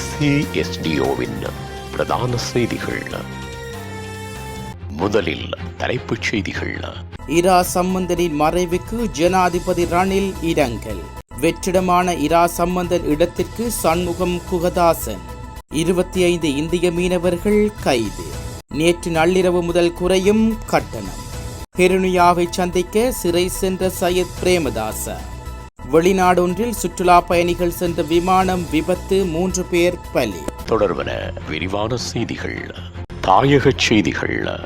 ஏசிஎஸ்டிஓவின் பிரதான செய்திகள். முதலில் தலைப்புச் செய்திகள். இரா சம்பந்தனின் மறைவுக்கு ஜனாதிபதி ரணில் இரங்கல். வெற்றிடமான இரா சம்பந்தன் இடத்திற்கு சண்முகம் குகதாசன். இருபத்தி ஐந்து இந்திய மீனவர்கள் கைது. நேற்று நள்ளிரவு முதல் குறையும் கட்டணம். ஹெருனியாவை சந்திக்க சிறை சென்ற சையத் பிரேமதாச. வெளிநாடொன்றில் சுற்றுலா பயணிகள் சென்ற விமானம் விபத்து மூன்று பேர் பலி. தொடர்பன விரிவான செய்திகள் தாயகச் செய்திகள்.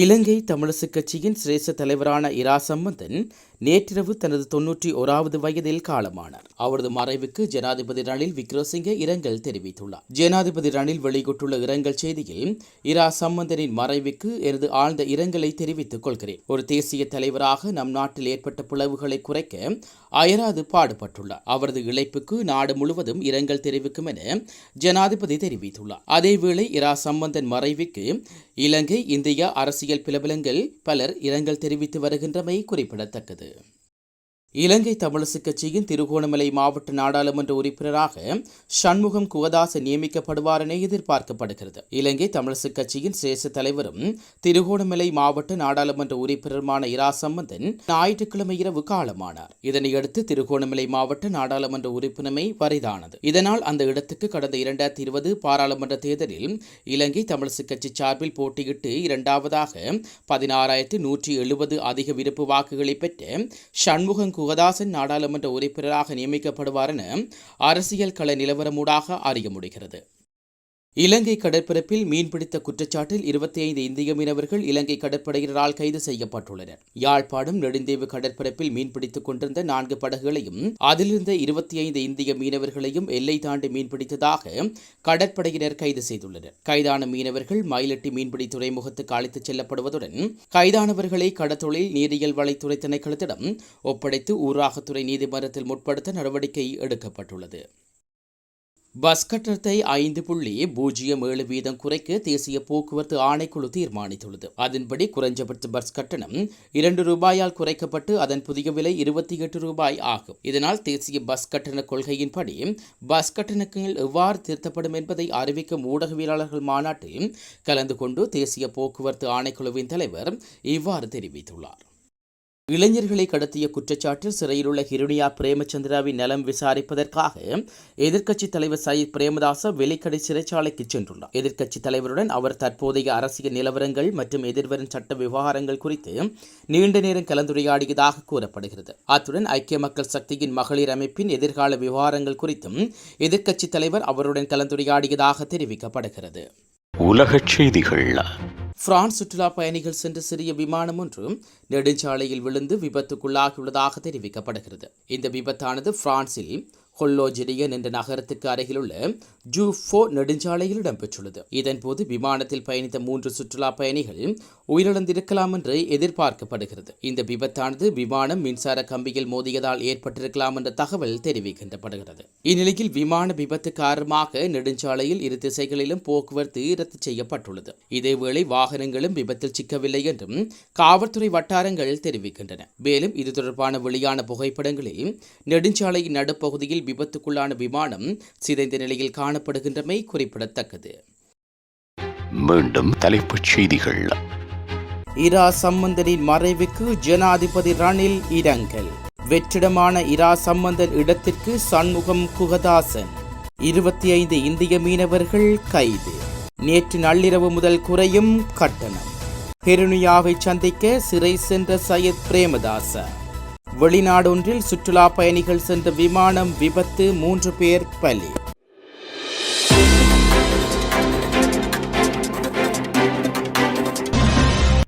இலங்கை தமிழரசுக் கட்சியின் சிரேஷ்ட தலைவரான இரா சம்பந்தன் நேற்றிரவு தனது தொன்னூற்றி ஓராவது வயதில் காலமானார். அவரது மறைவுக்கு ஜனாதிபதி ரணில் விக்ரமசிங்கே இரங்கல் தெரிவித்துள்ளார். ஜனாதிபதி ரணில் வெளியிட்டுள்ள இரங்கல் செய்தியில் இரா சம்பந்தனின் மறைவுக்கு எனது ஆழ்ந்த இரங்கலை தெரிவித்துக் கொள்கிறேன். ஒரு தேசிய தலைவராக நம் நாட்டில் ஏற்பட்ட பிளவுகளை குறைக்க அயராது பாடுபட்டுள்ளார். அவரது இழைப்புக்கு நாடு முழுவதும் இரங்கல் தெரிவிக்கும் என ஜனாதிபதி தெரிவித்துள்ளார். அதேவேளை இரா சம்பந்தன் மறைவுக்கு இலங்கை இந்தியா அரசு அரசியல் பிரபலங்கள் பலர் இரங்கல் தெரிவித்து வருகின்றமை குறிப்பிடத்தக்கது. இலங்கை தமிழரசுக் கட்சியின் திருகோணமலை மாவட்ட நாடாளுமன்ற உறுப்பினராக சண்முகம் குவதாச நியமிக்கப்படுவார் என எதிர்பார்க்கப்படுகிறது. இலங்கை தமிழரசுக் கட்சியின் சிரேஷ்ட தலைவரும் திருகோணமலை மாவட்ட நாடாளுமன்ற உறுப்பினருமான இரா சம்பந்தன் ஞாயிற்றுக்கிழமை இரவு காலமானார். இதனையடுத்து திருகோணமலை மாவட்ட நாடாளுமன்ற உறுப்பினமை வரிதானது. இதனால் அந்த இடத்துக்கு கடந்த இரண்டாயிரத்தி இருபது பாராளுமன்ற தேர்தலில் இலங்கை தமிழரசுக் கட்சி சார்பில் போட்டியிட்டு இரண்டாவதாக பதினாறாயிரத்தி நூற்றி எழுபது அதிக விருப்பு வாக்குகளை பெற்ற சண்முகம் குகதாசன் நாடாளுமன்ற உறுப்பினராக நியமிக்கப்படுவார் என அரசியல் கள நிலவரமூடாக அறிய முடிகிறது. இலங்கை கடற்பரப்பில் மீன்பிடித்த குற்றச்சாட்டில் இருபத்தி ஐந்து இந்திய மீனவர்கள் இலங்கை கடற்படையினரால் கைது செய்யப்பட்டுள்ளனர். யாழ்ப்பாணம் நெடுந்தீவு கடற்பரப்பில் மீன்பிடித்துக் கொண்டிருந்த நான்கு படகுகளையும் அதிலிருந்த இருபத்தி ஐந்து இந்திய மீனவர்களையும் எல்லை தாண்டி மீன்பிடித்ததாக கடற்படையினர் கைது செய்துள்ளனர். கைதான மீனவர்கள் மயிலட்டி மீன்பிடி துறைமுகத்துக்கு அழைத்துச் செல்லப்படுவதுடன் கைதானவர்களை கடத்தொழில் நீரியல் வலைத்துறை திணைக்களத்திடம் ஒப்படைத்து ஊராகத்துறை நீதிமன்றத்தில் முற்படுத்த நடவடிக்கை எடுக்கப்பட்டுள்ளது. பஸ் கட்டணத்தை ஐந்து புள்ளி பூஜ்ஜியம் ஏழு வீதம் குறைக்க தேசிய போக்குவரத்து ஆணைக்குழு தீர்மானித்துள்ளது. அதன்படி குறைஞ்சபட்ச பஸ் கட்டணம் இரண்டு ரூபாயால் குறைக்கப்பட்டு அதன் புதிய விலை இருபத்தி எட்டு ரூபாய் ஆகும். இதனால் தேசிய பஸ் கட்டண கொள்கையின்படி பஸ் கட்டணங்கள் எவ்வாறு திருத்தப்படும் என்பதை அறிவிக்கும் ஊடகவியலாளர்கள் மாநாட்டில் கலந்து கொண்டு தேசிய போக்குவரத்து ஆணைக்குழுவின் தலைவர் இவ்வாறு தெரிவித்துள்ளார். இளைஞர்களை கடத்திய குற்றச்சாட்டில் சிறையில் உள்ள ஹிருணியா பிரேமச்சந்திராவின் நலம் விசாரிப்பதற்காக எதிர்க்கட்சித் தலைவர் சயித் பிரேமதாச வெலிக்கடை சிறைச்சாலைக்கு சென்றுள்ளார். எதிர்க்கட்சித் தலைவருடன் அவர் தற்போதைய அரசியல் நிலவரங்கள் மற்றும் எதிர்வரும் சட்ட விவகாரங்கள் குறித்து நீண்ட நேரம் கலந்துரையாடியதாக கூறப்படுகிறது. அத்துடன் ஐக்கிய மக்கள் சக்தியின் மகளிர் அமைப்பின் எதிர்கால விவகாரங்கள் குறித்தும் எதிர்க்கட்சித் தலைவர் அவருடன் கலந்துரையாடியதாக தெரிவிக்கப்படுகிறது. உலகச் செய்திகள் பிரான்ஸ் சுற்றுலா பயணிகள் சென்ற சிறிய விமானம் ஒன்று நெடுஞ்சாலையில் விழுந்து விபத்துக்குள்ளாகியுள்ளதாக தெரிவிக்கப்படுகிறது. இந்த விபத்தானது பிரான்சில் ஹொல்லோஜிரியன் என்ற நகரத்துக்கு அருகிலுள்ள ஜூஃபோ நெடுஞ்சாலையில் இடம்பெற்றுள்ளது. இதன்போது விமானத்தில் பயணித்த மூன்று சுற்றுலா பயணிகள் உயிரிழந்திருக்கலாம் என்று எதிர்பார்க்கப்படுகிறது. இந்த விபத்தானது விமானம் மின்சார கம்பியில் மோதியதால் ஏற்பட்டிருக்கலாம் என்ற தகவல் தெரிவிக்கின்றப்படுகிறது. இந்நிலையில் விமான விபத்து காரணமாக நெடுஞ்சாலையில் இரு திசைகளிலும் போக்குவரத்து ரத்து செய்யப்பட்டுள்ளது. இதேவேளை வாகனங்களும் விபத்தில் சிக்கவில்லை என்றும் காவல்துறை வட்டாரங்கள் தெரிவிக்கின்றன. மேலும் இது தொடர்பான வெளியான புகைப்படங்களில் நெடுஞ்சாலையின் நடுப்பகுதியில் விபத்துக்குள்ளான விமானம் சிதைந்த நிலையில் காணப்படுகின்றமை குறிப்பிடத்தக்கது. மீண்டும் தலைப்புச் செய்திகள். இரா சம்பந்தனின் மறைவுக்கு ஜனாதிபதி ரணில் இரங்கல். வெற்றிடமான இரா சம்பந்தன் இடத்திற்கு சண்முகம் குகதாசன். இருபத்தி ஐந்து இந்திய மீனவர்கள் கைது. நேற்று நள்ளிரவு முதல் குறையும் கட்டணம். ஹெருனியாவை சந்திக்க சிறை சென்ற சையத் பிரேமதாச. வெளிநாடொன்றில் சுற்றுலா பயணிகள் சென்ற விமானம் விபத்து மூன்று பேர் பலி.